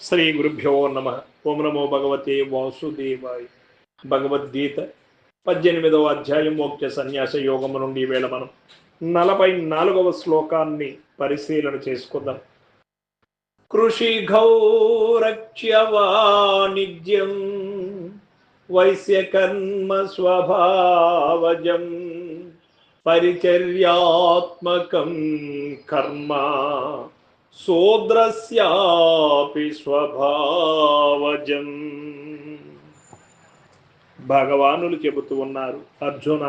శ్రీ గురుభ్యో నమ. ఓం నమో భగవతే వాసుదేవాయ. భగవద్గీత పద్దెనిమిదవ అధ్యాయం మోక్ష సన్యాస యోగము నుండి వేళ మనం నలభై నాలుగవ శ్లోకాన్ని పరిశీలన చేసుకుందాం. కృషి గౌరక్ష్య వాణిజ్యం వైశ్య కర్మ స్వభావజం పరిచర్యాత్మకం కర్మ శూద్రస్యాపి స్వభావజం. భగవానులు చెబుతూ ఉన్నారు అర్జున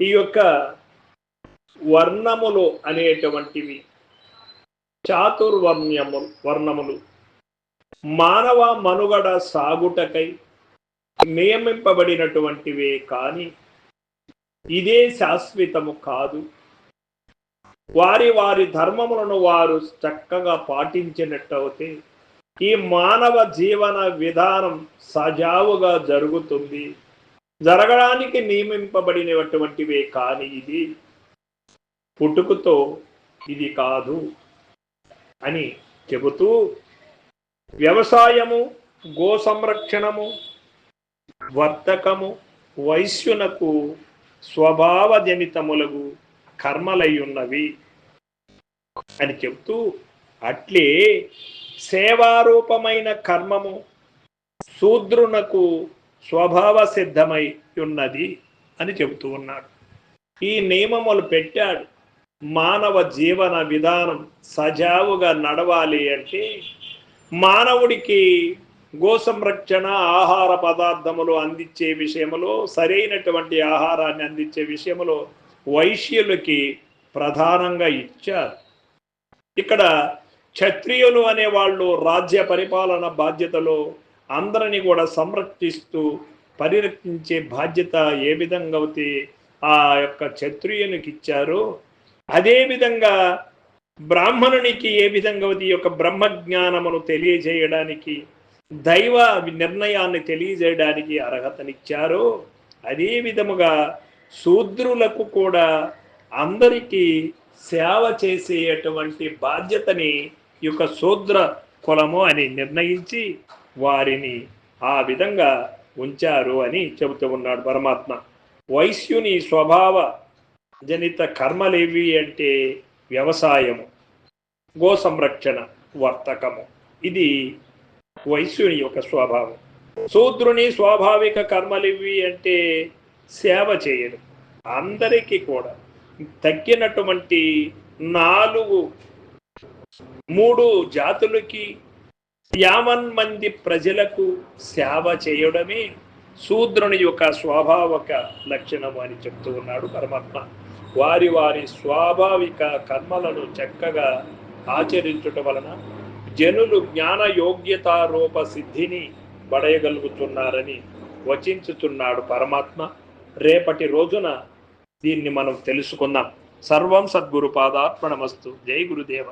ఈ యొక్క వర్ణములు అనేటువంటివి చాతుర్వర్ణ్యములు వర్ణములు మానవ మనుగడ సాగుటకై నియమింపబడినటువంటివే కానీ ఇదే శాశ్వతము కాదు. వారి వారి ధర్మములను వారు చక్కగా పాటించినట్టయితే ఈ మానవ జీవన విధానం సజావుగా జరుగుతుంది. జరగడానికి నియమింపబడినటువంటివే కాని ఇది పుట్టుకతో ఇది కాదు అని చెబుతూ వ్యవసాయము గో సంరక్షణము వర్తకము వైశ్యునకు స్వభావజనితములకు కర్మలై ఉన్నవి అని చెప్తూ అట్లే సేవారూపమైన కర్మము శూద్రునకు స్వభావ సిద్ధమై ఉన్నది అని చెబుతూ ఉన్నాడు. ఈ నియమములు పెట్టాడు. మానవ జీవన విధానం సజావుగా నడవాలి అంటే మానవుడికి గో సంరక్షణ ఆహార పదార్థములు అందించే విషయంలో సరైనటువంటి ఆహారాన్ని అందించే విషయంలో వైశ్యులకి ప్రధానంగా ఇచ్చారు. ఇక్కడ క్షత్రియులు అనే వాళ్ళు రాజ్య పరిపాలన బాధ్యతలో అందరిని కూడా సంరక్షిస్తూ పరిరక్షించే బాధ్యత ఏ విధంగా అయితే ఆ యొక్క క్షత్రియునికి ఇచ్చారో అదేవిధంగా బ్రాహ్మణునికి ఏ విధంగా ఈ యొక్క బ్రహ్మజ్ఞానమును తెలియజేయడానికి దైవ నిర్ణయాన్ని తెలియజేయడానికి అర్హతనిచ్చారో అదే విధముగా శూద్రులకు కూడా అందరికీ సేవ చేసేటువంటి బాధ్యతని ఈ యొక్క శూద్ర కులము అని నిర్ణయించి వారిని ఆ విధంగా ఉంచారు అని చెబుతూ ఉన్నాడు పరమాత్మ. వైశ్యుని స్వభావ జనిత కర్మలేవి అంటే వ్యవసాయము గో సంరక్షణ వర్తకము. ఇది వైశ్యుని యొక్క స్వభావం. శూద్రుని స్వాభావిక కర్మలివి అంటే సేవ చేయడం అందరికీ కూడా తగ్గినటువంటి నాలుగు మూడు జాతులకి యావన్ మంది ప్రజలకు సేవ చేయడమే శూద్రుని యొక్క స్వాభావిక లక్షణము అని చెప్తూ ఉన్నాడు పరమాత్మ. వారి వారి స్వాభావిక కర్మలను చక్కగా ఆచరించుట వలన జనులు జ్ఞాన యోగ్యతారూప సిద్ధిని పడయగలుగుతున్నారని వచించుతున్నాడు పరమాత్మ. రేపటి రోజున దీన్ని మనం తెలుసుకుందాం. సర్వం సద్గురు పాదార్పణమస్తు. జై గురుదేవ.